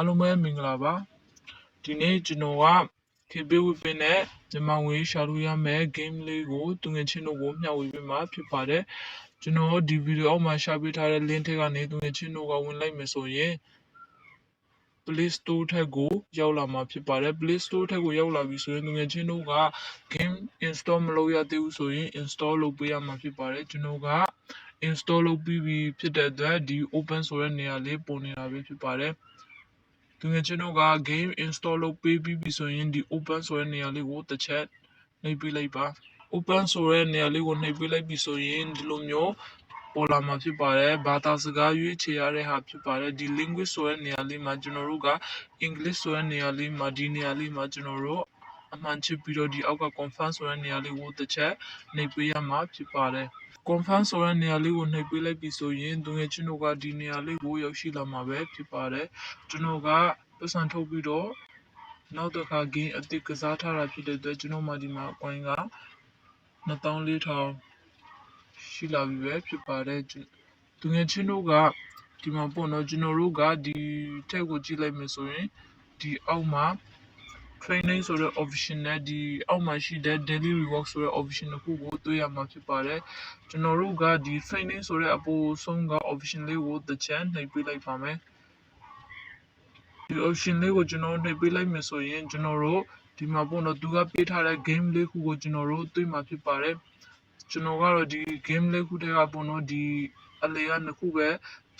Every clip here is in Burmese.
အားလုံးပဲမင်္ဂလာပါဒီနေ့ကျွန်တော်က KB Weapon နဲ့မြန်မာငွေရှာလို့ရမယ် game လေးကိုသူငယ်ချင်းတို့ကိုမျှဝေပေးမှာဖြစ်ပါတယ်ကျွန်တော်ဒီဗီဒီယိုအောက်မှာရှာပေးထားတဲ့ link ထဲကနေသူငယ်ချင်းတို့ကဝင်လိုက်မယ်ဆိုရင် Play Store ထက်ကိုရောက်လာမှာဖြစ်ပါတယ် Play Store ထက်ကိုရောက်လာပြီဆိုရင်သူငယ်ချင်းတို့က game install မလုပ်ရသေးဘူးဆိုရင် install လုပ်ပေးရမှာဖြစ်ပါတယ်ကျွန်တော်က install လုပ်ပြီးပြီဖြစ်တဲ့အတွက်ဒီ open ဆိုတဲ့နေရာလေးပေါ်နေတာပဲဖြစ်ပါတယ် သူငယ်ချင်းတို့က game install လုပ်ပေးပြီးပြီဆိုရင်ဒီ open ဆိုတဲ့နေရာလေးကိုတစ်ချက်နှိပ်ပေးလိုက်ပါ open ဆိုတဲ့နေရာလေးကိုနှိပ်ပေးလိုက်ပြီဆိုရင်ဒီလိုမျိုးပေါ်လာမှာဖြစ်ပါတယ်ဘာသာစကားရွေးချယ်ရတဲ့ဟာဖြစ်ပါတယ်ဒီ language ဆိုတဲ့နေရာလေးမှာကျွန်တော်တို့က English ဆိုတဲ့နေရာလေးမှာဒီနေရာလေးမှာကျွန်တော်တို့အမှန်ချစ်ပြီးတော့ဒီအောက်က confirm ဆိုတဲ့နေရာလေးကိုတစ်ချက်နှိပ်ပေးရမှာဖြစ်ပါတယ် confirm ဆိုတဲ့နေရာလေးကိုနှိပ်ပေးလိုက်ပြီဆိုရင်သူငယ်ချင်းတို့ကဒီနေရာလေးကိုရောက်ရှိလာမှာပဲဖြစ်ပါတယ်ကျွန်တော်ကပတ်စံထုတ်ပြီးတော့နောက်တစ်ခါ game အသစ်ကစားထားတာဖြစ်တဲ့အတွက်ကျွန်တော်မှဒီမှာ coin က2400ရှိလာပြီပဲဖြစ်ပါတယ်သူငယ်ချင်းတို့ကဒီမှာပေါ့နော်ကျွန်တော်တို့ကဒီထက်ကိုကြည့်လိုက်မယ်ဆိုရင်ဒီအောက်မှာ training ဆိုတဲ့ option နဲ့ဒီအောက်မှာရှိတဲ့ daily reward ဆိုတဲ့ option တစ်ခုကိုတွေ့ရမှာဖြစ်ပါတယ်ကျွန်တော်တို့ကဒီ training ဆိုတဲ့အပေါ်ဆုံးက option လေးကိုတစ်ချက်နှိပ်ပေးလိုက်ပါမယ်ဒီ option လေးကိုကျွန်တော်နှိပ်ပေးလိုက်မယ်ဆိုရင်ကျွန်တော်တို့ဒီမှာပေါ့နော်သူကပေးထားတဲ့ game လေးခုကိုကျွန်တော်တို့တွေ့မှာဖြစ်ပါတယ်ကျွန်တော်ကတော့ဒီ game လေးခုတည်းကပေါ့နော်ဒီအလေကနှစ်ခုပဲ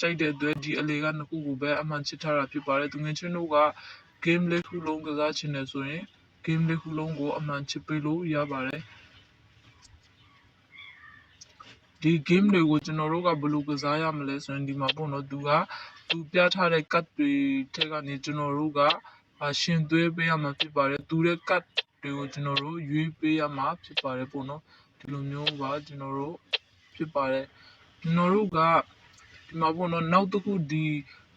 ကြိုက်တဲ့အတွက်ဒီအလေကနှစ်ခုကိုပဲအမှန်ချစ်ထားတာဖြစ်ပါတယ်သူငယ်ချင်းတို့က game လေးခုလုံးကစားချင်တယ်ဆိုရင် game လေးခုလုံးကိုအမှန်ချစ်ပေးလို့ရပါတယ်ဒီ game တွေကိုကျွန်တော်တို့ကဘယ်လိုကစားရမလဲဆိုရင်ဒီမှာပေါ့နော်သူကသူပြထားတဲ့ card တွေထက်ကနေကျွန်တော်တို့ကအရှင်သွေးပေးရမှာဖြစ်ပါတယ်သူတဲ့ card တွေကိုကျွန်တော်တို့ရွေးပေးရမှာဖြစ်ပါတယ်ပေါ့နော်ဒီလိုမျိုးပါကျွန်တော်တို့ဖြစ်ပါတယ်ကျွန်တော်တို့ကဒီမှာပေါ့နော်နောက်တစ်ခုဒီ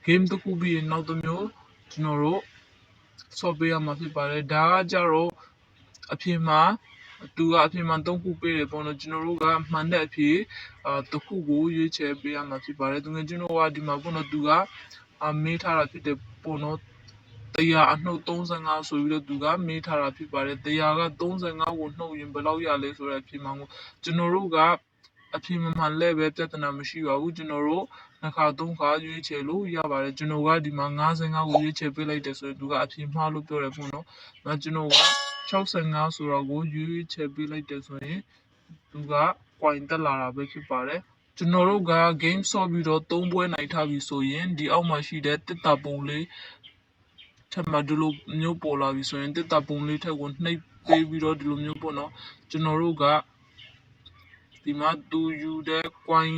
game တစ်ခုပြီးရင်နောက်တစ်မျိုးကျွန်တော်တို့ ဆော့ပေးရမှာဖြစ်ပါတယ်ဒါကကြတော့အပြင်မှာသူကအပြင်မှာ၃ခုပေးတယ်ပေါ့နော်ကျွန်တော်တို့ကမှန်တဲ့အဖြစ်အာတစ်ခုကိုရွေးချယ်ပေးရမှာဖြစ်ပါတယ်သူငယ်ကျွန်တော်ကဒီမှာပေါ့နော်သူကအမေးထားတာဖြစ်တယ်ပေါ့နော်တရားအနှုတ်35ဆိုပြီးတော့သူကမေးထားတာဖြစ်ပါတယ်တရားက35ကိုနှုတ်ရင်ဘယ်လောက်ရလဲဆိုတဲ့အဖြစ်မှန်ကိုကျွန်တော်တို့က အဖြစ်မှန်မှန်လဲပဲပြဿနာမရှိပါဘူးကျွန်တော်တို့နှစ်ခါသုံးခါရွေးချယ်လို့ရပါတယ်ကျွန်တော်ကဒီမှာ55ကိုရွေးချယ်ပေးလိုက်တယ်ဆိုရင်သူကအဖြစ်မှားလို့ပြောတယ်ပေါ့နော်။အဲကျွန်တော်က65ဆိုတော့ကိုရွေးချယ်ပေးလိုက်တယ်ဆိုရင်သူက coin တက်လာတာပဲဖြစ်ပါတယ်။ကျွန်တော်တို့က game ဆော့ပြီးတော့သုံးပွဲနိုင်ထားပြီဆိုရင်ဒီအောက်မှာရှိတဲ့တစ်တာပုံလေးထပ်မဒီလိုမျိုးပေါ်လာပြီဆိုရင်တစ်တာပုံလေးထက်ကိုနှိပ်ပေးပြီးတော့ဒီလိုမျိုးပေါ့နော်ကျွန်တော်တို့က ဒီမှာသူယူတဲ့ coin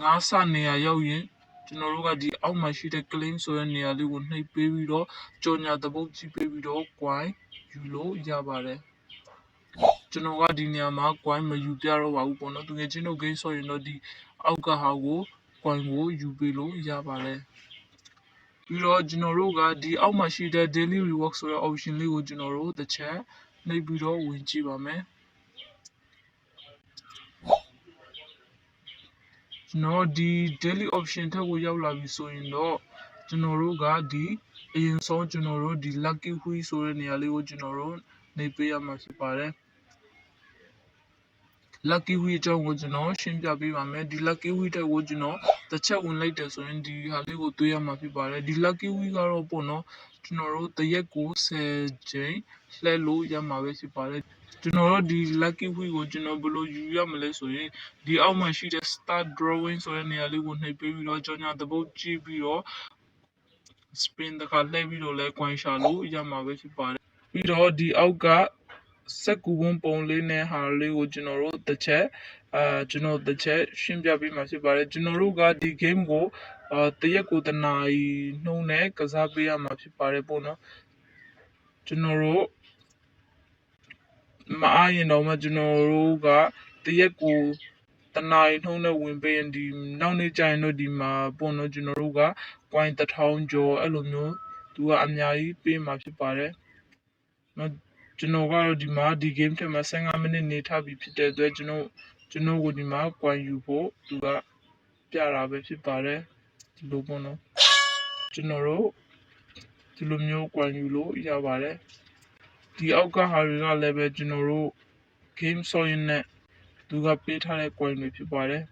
ငါးဆနေရာရောက်ရင်ကျွန်တော်တို့ကဒီအောက်မှာရှိတဲ့ claim ဆိုတဲ့နေရာလေးကိုနှိပ်ပေးပြီးတော့ကြော်ညာသပုတ်ကြည့်ပေးပြီးတော့ coin ယူလို့ရပါတယ်ကျွန်တော်ကဒီနေရာမှာ coin မယူပြတော့ပါဘူးပေါ့နော်သူငယ်ချင်းတို့ game ဆိုရင်တော့ဒီအောက်ကဟာကို coin ကိုယူပေးလို့ရပါတယ်ပြီးတော့ကျွန်တော်တို့ကဒီအောက်မှာရှိတဲ့ daily reward ဆိုတဲ့ option လေးကိုကျွန်တော်တို့တစ်ချက်နှိပ်ပြီးတော့ဝင်ကြည့်ပါမယ် ကျွန်တော်ဒီ daily option ထက်ကိုရောက်လာပြီဆိုရင်တော့ကျွန်တော်တို့ကဒီအရင်ဆုံးကျွန်တော်တို့ဒီ lucky wheel ဆိုတဲ့နေရာလေးကိုကျွန်တော်တို့နေပေးရမှာဖြစ်ပါတယ် lucky wheel အကြောင်းကိုကျွန်တော်ရှင်းပြပေးပါမယ်ဒီ lucky wheel တဲ့ကိုကျွန်တော်တစ်ချက်ဝင်လိုက်တယ်ဆိုရင်ဒီဟာလေးကိုတွေးရမှာဖြစ်ပါတယ်ဒီ lucky wheel ကတော့ပေါ့နော်ကျွန်တော်တို့တရက်ကို10ချိန်လှည့်လို့ရမှာပဲဖြစ်ပါတယ် ကျွန်တော်တို့ဒီ lucky wheel ကိုကျွန်တော်ဘယ်လိုယူရမလဲဆိုရင်ဒီအောက်မှာရှိတဲ့ start drawing ဆိုတဲ့နေရာလေးကိုနှိပ်ပေးပြီးတော့ကြောင်ညာသဘုတ်ကြည့်ပြီးတော့ spin တခါလှည့်ပြီးတော့လဲ coin ရှာလို့ရမှာပဲဖြစ်ပါတယ်ပြီးတော့ဒီအောက်ကစက်ကူဝန်းပုံလေးနဲ့ဟာလေးကိုကျွန်တော်တို့တစ်ချက်အာကျွန်တော်တစ်ချက်ရှင်းပြပေးမှာဖြစ်ပါတယ်ကျွန်တော်တို့ကဒီ game ကိုအာတရက်ကိုတနာရီနှုံးနဲ့ကစားပေးရမှာဖြစ်ပါတယ်ပေါ့နော်ကျွန်တော်တို့ မအားရင်တော့မှကျွန်တော်တို့ကတရက်ကိုတနာရီနှုံးနဲ့ဝင်ပေးရင်ဒီနောက်နေ့ကျရင်တော့ဒီမှာပေါ့နော်ကျွန်တော်တို့က coin 1000ကျော်အဲ့လိုမျိုးသူကအများကြီးပေးမှာဖြစ်ပါတယ်နော်ကျွန်တော်ကတော့ဒီမှာဒီ game ထဲမှာ15မိနစ်နေထားပြီးဖြစ်တဲ့အတွက်ကျွန်တော်ကျွန်တော်ကိုဒီမှာ coin ယူဖို့သူကပြတာပဲဖြစ်ပါတယ်ဒီလိုပေါ့နော်ကျွန်တော်တို့ဒီလိုမျိုးကွန်ယူလို့ရပါတယ် ဒီအောက်ကဟာတွေကလည်းပဲကျွန်တော်တို့ game ဆော့ရင်နဲ့သူကပေးထားတဲ့ coin တွေဖြစ်ပါတယ်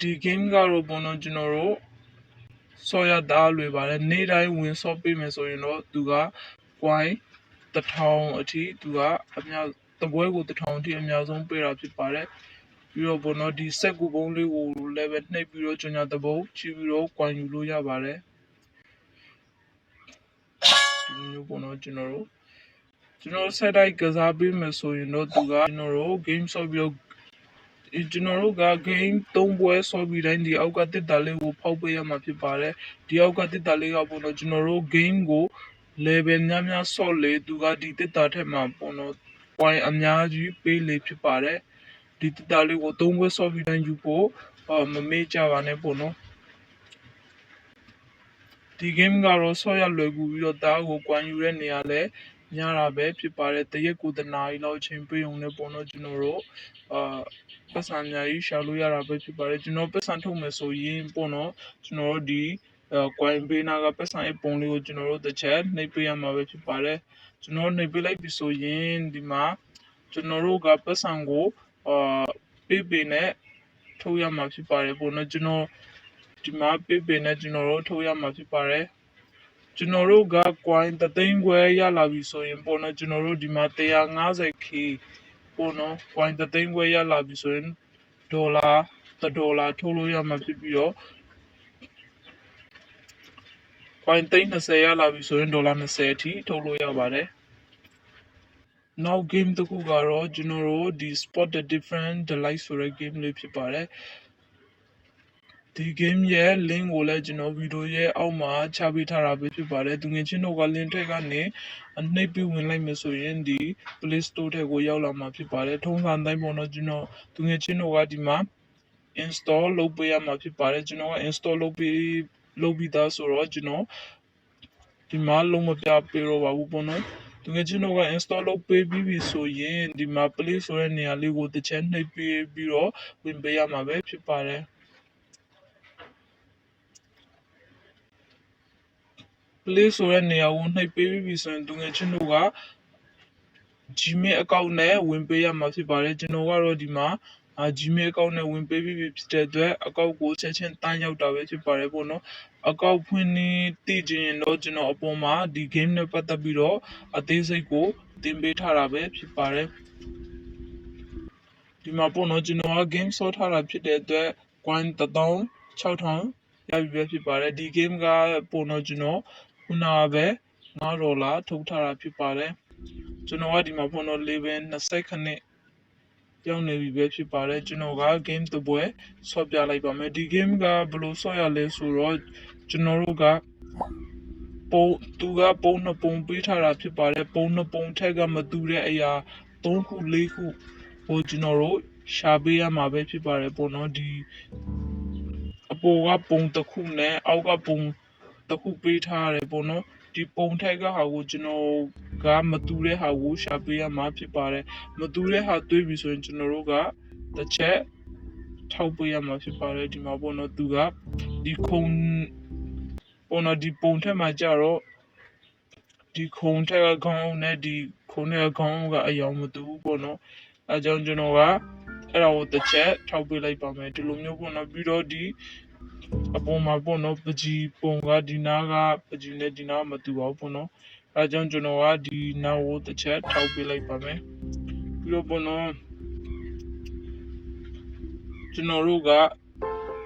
ဒီ game ကတော့ဘုံတော့ကျွန်တော်တို့ဆော့ရတာလွယ်ပါတယ်နေ့တိုင်းဝင်ဆော့ပေးမယ်ဆိုရင်တော့သူက coin တစ်ထောင်အထိသူကအများတပွဲကိုတစ်ထောင်အထိအများဆုံးပေးတာဖြစ်ပါတယ်ပြီးတော့ဘုံတော့ဒီ set ကူပုံးလေးကိုလည်းပဲနှိပ်ပြီးတော့ကျွန်တော်တပုတ်ချီပြီးတော့ coin ယူလို့ရပါတယ် ဒီမျိုးပေါ့နော်ကျွန်တော်တို့ကျွန်တော်ဆက်တိုက်ကစားပေးမယ်ဆိုရင်တော့သူကကျွန်တော်တို့ game ဆော့ပြီးတော့ဒီကျွန်တော်တို့က game ၃ပွဲဆော့ပြီးတိုင်းဒီအောက်ကတစ်တာလေးကိုဖောက်ပေးရမှာဖြစ်ပါတယ်ဒီအောက်ကတစ်တာလေးကပေါ့နော်ကျွန်တော်တို့ game ကို level များများဆော့လေသူကဒီတစ်တာထက်မှာပေါ့နော် point အများကြီးပေးလေဖြစ်ပါတယ်ဒီတစ်တာလေးကို၃ပွဲဆော့ပြီးတိုင်းယူဖို့အာမမေ့ကြပါနဲ့ပေါ့နော် ဒီ game ကတော့ဆော့ရလွယ်ကူပြီးတော့တားကိုကွမ်ယူတဲ့နေရာလဲများတာပဲဖြစ်ပါတယ်တရက်ကိုတနားရီလောက်အချိန်ပေးုံနဲ့ပေါ့နော်ကျွန်တော်တို့အာပတ်စံအများကြီးရှာလို့ရတာပဲဖြစ်ပါတယ်ကျွန်တော်ပတ်စံထုတ်မယ်ဆိုရင်ပေါ့နော်ကျွန်တော်တို့ဒီအဲကွမ်ပေးနာကပတ်စံအပုံလေးကိုကျွန်တော်တို့တစ်ချက်နှိပ်ပေးရမှာပဲဖြစ်ပါတယ်ကျွန်တော်နှိပ်ပေးလိုက်ပြီဆိုရင်ဒီမှာကျွန်တော်တို့ကပတ်စံကိုအာပေးပေးနဲ့ထုတ်ရမှာဖြစ်ပါတယ်ပေါ့နော်ကျွန်တော် ဒီမှာပေးပေးနဲ့ကျွန်တော်တို့ထုတ်ရမှာဖြစ်ပါတယ်ကျွန်တော်တို့က coin တသိန်းခွဲရလာပြီဆိုရင်ပေါ့နော်ကျွန်တော်တို့ဒီမှာ 150k ပေါ့နော် coin တသိန်းခွဲရလာပြီဆိုရင်ဒေါ်လာတစ်ဒေါ်လာထုတ်လို့ရမှာဖြစ်ပြီးတော့ coin သိန်း20ရလာပြီဆိုရင်ဒေါ်လာ20အထိထုတ်လို့ရပါတယ်နောက် game တစ်ခုကတော့ကျွန်တော်တို့ဒီ spot the different delight ဆိုတဲ့ game လေးဖြစ်ပါတယ် ဒီ game ရဲ့ link ကိုလည်းကျွန်တော်ဗီဒီယိုရဲ့အောက်မှာချပေးထားတာပဲဖြစ်ပါတယ်သူငယ်ချင်းတို့က link ထက်ကနေအနှိပ်ပြီးဝင်လိုက်မယ်ဆိုရင်ဒီ Play Store ထဲကိုရောက်လာမှာဖြစ်ပါတယ်ထုံးစံတိုင်းပေါ့နော်ကျွန်တော်သူငယ်ချင်းတို့ကဒီမှာ install လုပ်ပေးရမှာဖြစ်ပါတယ်ကျွန်တော်က install လုပ်ပေးလုပ်ပြီးသားဆိုတော့ကျွန်တော်ဒီမှာလုံးမပြပေးတော့ပါဘူးပေါ့နော်သူငယ်ချင်းတို့က install လုပ်ပေးပြီးပြီဆိုရင်ဒီမှာ play ဆိုတဲ့နေရာလေးကိုတစ်ချက်နှိပ်ပေးပြီးတော့ဝင်ပေးရမှာပဲဖြစ်ပါတယ် play ဆိုတဲ့နေရာကိုနှိပ်ပေးပြီးပြီဆိုရင်သူငယ်ချင်းတို့က Gmail account နဲ့ဝင်ပေးရမှာဖြစ်ပါတယ်ကျွန်တော်ကတော့ဒီမှာအာ Gmail account နဲ့ဝင်ပေးပြီးဖြစ်တဲ့အတွက်အကောင့်ကိုချက်ချင်းတန်းရောက်တာပဲဖြစ်ပါတယ်ပေါ့နော်အကောင့်ဖွင့်နေတည်ခြင်းရင်တော့ကျွန်တော်အပေါ်မှာဒီ game နဲ့ပတ်သက်ပြီးတော့အသေးစိတ်ကိုတင်ပေးထားတာပဲဖြစ်ပါတယ်ဒီမှာပေါ့နော်ကျွန်တော်က game ဆော့ထားတာဖြစ်တဲ့အတွက် coin 16000ရပြီပဲဖြစ်ပါတယ်ဒီ game ကပေါ့နော်ကျွန်တော် ခုနကပဲ9ဒေါ်လာထုတ်ထားတာဖြစ်ပါတယ်ကျွန်တော်ကဒီမှာပေါ့နော် level 20ခနစ်ပြောင်းနေပြီပဲဖြစ်ပါတယ်ကျွန်တော်က game တစ်ပွဲဆော့ပြလိုက်ပါမယ်ဒီ game ကဘယ်လိုဆော့ရလဲဆိုတော့ကျွန်တော်တို့ကပုံသူကပုံနှစ်ပုံပေးထားတာဖြစ်ပါတယ်ပုံနှစ်ပုံထက်ကမတူတဲ့အရာ3ခု4ခုဟိုကျွန်တော်တို့ရှာပေးရမှာပဲဖြစ်ပါတယ်ပေါ့နော်ဒီအပေါ်ကပုံတစ်ခုနဲ့အောက်ကပုံ တစ်ခုပေးထားရတယ်ပေါ့နော်ဒီပုံထက်ကဟာကိုကျွန်တော်ကမတူတဲ့ဟာကိုရှာပေးရမှာဖြစ်ပါတယ်မတူတဲ့ဟာတွေးပြီဆိုရင်ကျွန်တော်တို့ကတစ်ချက်ထောက်ပေးရမှာဖြစ်ပါတယ်ဒီမှာပေါ့နော်သူကဒီခုံပေါ့နော်ဒီပုံထက်မှာကြတော့ဒီခုံထက်ကခေါင်းနဲ့ဒီခုံထက်ကခေါင်းကအယောင်မတူဘူးပေါ့နော်အဲကြောင့်ကျွန်တော်ကအဲ့ဒါကိုတစ်ချက်ထောက်ပေးလိုက်ပါမယ်ဒီလိုမျိုးပေါ့နော်ပြီးတော့ဒီ အပေါ်မှာပေါ့နော်ပကြီးပုံကဒီနားကပကြီးနဲ့ဒီနားမတူပါဘူးပေါ့နော်အဲကြောင့်ကျွန်တော်ကဒီနားကိုတစ်ချက်ထောက်ပေးလိုက်ပါမယ်ပြီးတော့ပေါ့နော်ကျွန်တော်တို့က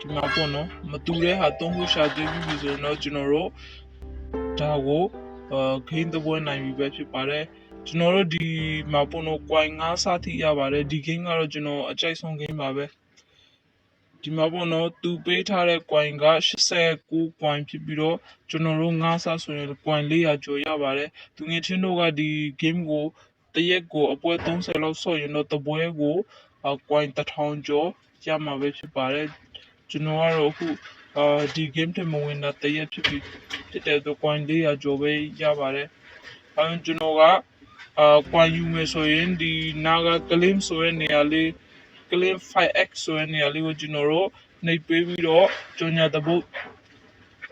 ဒီမှာပေါ့နော်မတူတဲ့ဟာသုံးခုရှာတွေ့ပြီဆိုတော့ကျွန်တော်တို့ဒါကိုအာဂိမ်းသပွဲနိုင်ပြီပဲဖြစ်ပါတယ်ကျွန်တော်တို့ဒီမှာပေါ့နော် coin 9စထိရပါတယ်ဒီ game ကတော့ကျွန်တော်အကြိုက်ဆုံး game ပါပဲ ဒီမှာပေါ့နော်သူပေးထားတဲ့ coin က89 coin ဖြစ်ပြီးတော့ကျွန်တော်တို့9စဆိုရင် coin 400ကျော်ရပါတယ်သူငယ်ချင်းတို့ကဒီ game ကိုတရက်ကိုအပွဲ30လောက်ဆော့ရင်တော့တပွဲကို coin 1000ကျော်ရမှာပဲဖြစ်ပါတယ်ကျွန်တော်ကတော့အခုအာဒီ game ထဲမဝင်တာတရက်ဖြစ်ပြီးဖြစ်တဲ့အတွက် coin 400ကျော်ပဲရပါတယ်အဲကျွန်တော်ကအာကွန်ယူမယ်ဆိုရင်ဒီနာဂကလင်းဆိုတဲ့နေရာလေး ကလင်း 5x ဆိုတဲ့နေရာလေးကိုကျွန်တော်တို့နှိပ်ပေးပြီးတော့ကြော်ညာတပုတ်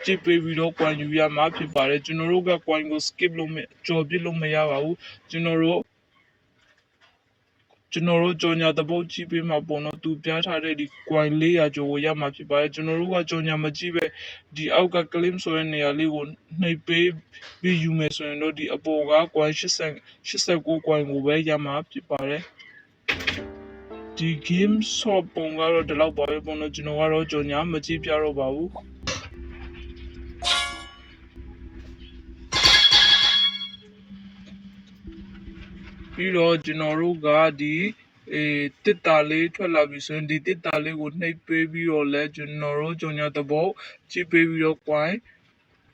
ကြည့်ပေးပြီးတော့ coin ယူရမှာဖြစ်ပါတယ်ကျွန်တော်တို့က coin ကို skip လုပ်မကြော်ပြစ်လို့မရပါဘူးကျွန်တော်တို့ကျွန်တော်တို့ကြော်ညာတပုတ်ကြည့်ပေးမှာပေါ့နော်သူပြထားတဲ့ဒီ coin 400ကျော်ကိုရမှာဖြစ်ပါတယ်ကျွန်တော်တို့ကကြော်ညာမကြည့်ပဲဒီအောက်က claim ဆိုတဲ့နေရာလေးကိုနှိပ်ပေးပြီးယူမယ်ဆိုရင်တော့ဒီအပေါ်က coin 80 89 coin ကိုပဲရမှာဖြစ်ပါတယ် ဒီ game shop ပုံကတော့ဒီလောက်ပါပဲပေါ့နော်ကျွန်တော်ကတော့ကြော်ညာမကြည့်ပြတော့ပါဘူးပြီးတော့ကျွန်တော်တို့ကဒီအေးတစ်တာလေးထွက်လာပြီဆိုရင်ဒီတစ်တာလေးကိုနှိပ်ပေးပြီးတော့လဲကျွန်တော်တို့ကြော်ညာတပုတ်ကြည့်ပေးပြီးတော့ coin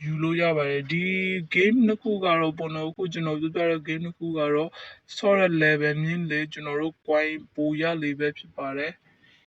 ယူလို့ရပါတယ်ဒီ game နှစ်ခုကတော့ပုံတော့အခုကျွန်တော်ပြပြတဲ့ game နှစ်ခုကတော့ solid level မြင့်လေကျွန်တော်တို့ coin ပိုရလေပဲဖြစ်ပါတယ်